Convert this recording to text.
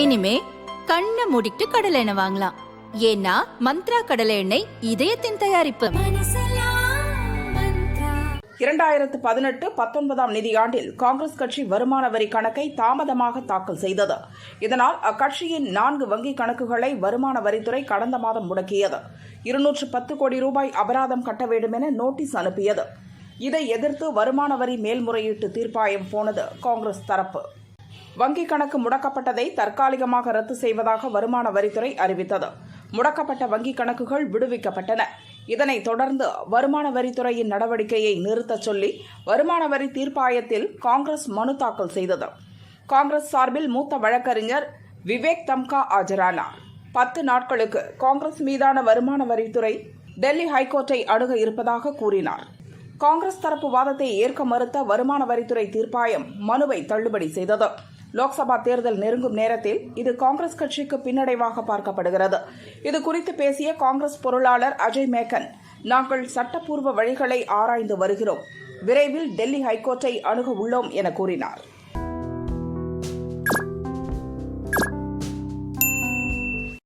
இனிமே கண்ணை மூடிட்டு கடலை எண்ணெய் வாங்கலாம். ஏன்னா மந்த்ரா கடலை எண்ணெய் இதயத்தின் தயாரிப்பு. இரண்டாயிரத்து பதினெட்டு பத்தொன்பதாம் நிதியாண்டில் காங்கிரஸ் கட்சி வருமான வரி கணக்கை தாமதமாக தாக்கல் செய்தது. இதனால் அக்கட்சியின் நான்கு வங்கிக் கணக்குகளை வருமான வரித்துறை கடந்த மாதம் முடக்கியது. இருநூற்று பத்து கோடி ரூபாய் அபராதம் கட்ட வேண்டும் என நோட்டீஸ் அனுப்பியது. இதை எதிர்த்து வருமான வரி மேல்முறையீட்டு தீர்ப்பாயம் போனது காங்கிரஸ் தரப்பு. வங்கிக் கணக்கு முடக்கப்பட்டதை தற்காலிகமாக ரத்து செய்வதாக வருமான வரித்துறை அறிவித்தது. முடக்கப்பட்ட வங்கிக் கணக்குகள் விடுவிக்கப்பட்டன. இதனைத் தொடர்ந்து வருமான வரித்துறையின் நடவடிக்கையை நிறுத்தச் சொல்லி வருமான வரி தீர்ப்பாயத்தில் காங்கிரஸ் மனு தாக்கல் செய்தது. காங்கிரஸ் சார்பில் மூத்த வழக்கறிஞர் விவேக் தம்கா ஆஜரானார். பத்து நாட்களுக்கு காங்கிரஸ் மீதான வருமான வரித்துறை டெல்லி ஹைகோர்ட்டை அணுக இருப்பதாக கூறினார். காங்கிரஸ் தரப்பு வாதத்தை ஏற்க மறுத்த வருமான வரித்துறை தீர்ப்பாயம் மனுவை தள்ளுபடி செய்தது. லோக்சபா தேர்தல் நெருங்கும் நேரத்தில் இது காங்கிரஸ் கட்சிக்கு பின்னடைவாக பார்க்கப்படுகிறது. இது குறித்து பேசிய காங்கிரஸ் பொருளாளர் அஜய் மேக்கன் நாங்கள் சட்டப்பூர்வ வழிகளை ஆராய்ந்து வருகிறோம். விரைவில் டெல்லி ஹைகோர்ட்டை அணுக உள்ளோம் என கூறினார்.